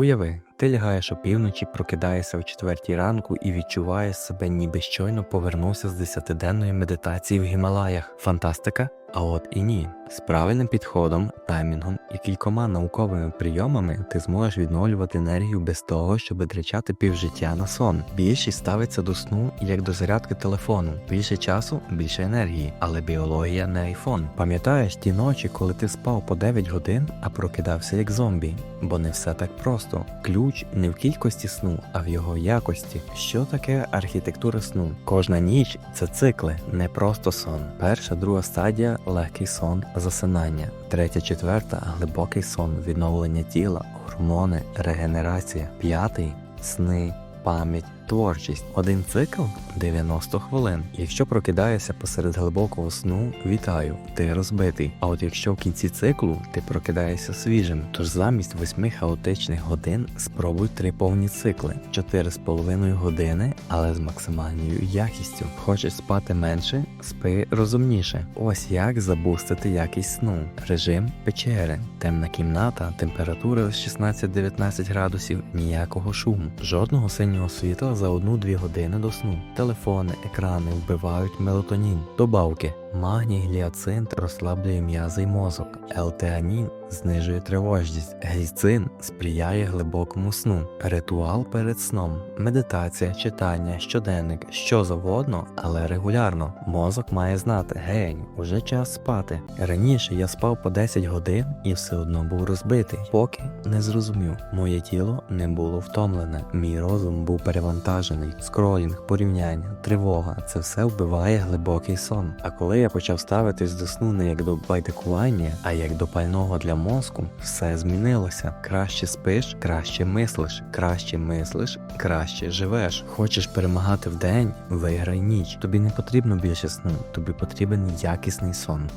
Уяви, ти лягаєш опівночі, прокидаєшся о четвертій ранку і відчуваєш себе, ніби щойно повернувся з десятиденної медитації в Гімалаях. Фантастика? А от і ні. З правильним підходом, таймінгом і кількома науковими прийомами ти зможеш відновлювати енергію без того, щоб витрачати півжиття на сон. Більшість ставиться до сну як до зарядки телефону. Більше часу, більше енергії, але біологія не айфон. Пам'ятаєш ті ночі, коли ти спав по 9 годин, а прокидався як зомбі? Бо не все так просто. Ключ не в кількості сну, а в його якості. Що таке архітектура сну? Кожна ніч це цикли, не просто сон. Перша, друга стадія легкий сон, засинання. Третя, четверта глибокий сон, відновлення тіла, гормони, регенерація. П'ятий сни. Пам'ять, творчість. Один цикл 90 хвилин. Якщо прокидаєшся посеред глибокого сну, вітаю, ти розбитий. А от якщо в кінці циклу ти прокидаєшся свіжим, тож замість 8 хаотичних годин спробуй три повні цикли, 4,5 години, але з максимальною якістю. Хочеш спати менше, спи розумніше. Ось як забустити якість сну. Режим печери, темна кімната, температура 16-19 градусів, ніякого шуму, жодного синього світла за 1-2 години до сну. Телефони, екрани вбивають мелатонін, добавки. Магній гліацинт розслаблює м'язи й мозок, елтеанін знижує тривожність, гліцин сприяє глибокому сну, ритуал перед сном, медитація, читання, щоденник, що завгодно, але регулярно. Мозок має знати, гень, уже час спати. Раніше я спав по 10 годин і все одно був розбитий, поки не зрозумів. Моє тіло не було втомлене, мій розум був перевантажений, скролінг, порівняння, тривога це все вбиває глибокий сон. А коли я почав ставитись до сну не як до байдикування, а як до пального для мозку, все змінилося. Краще спиш, краще мислиш, краще мислиш, краще живеш. Хочеш перемагати в день, виграй ніч. Тобі не потрібно більше сну, тобі потрібен якісний сон.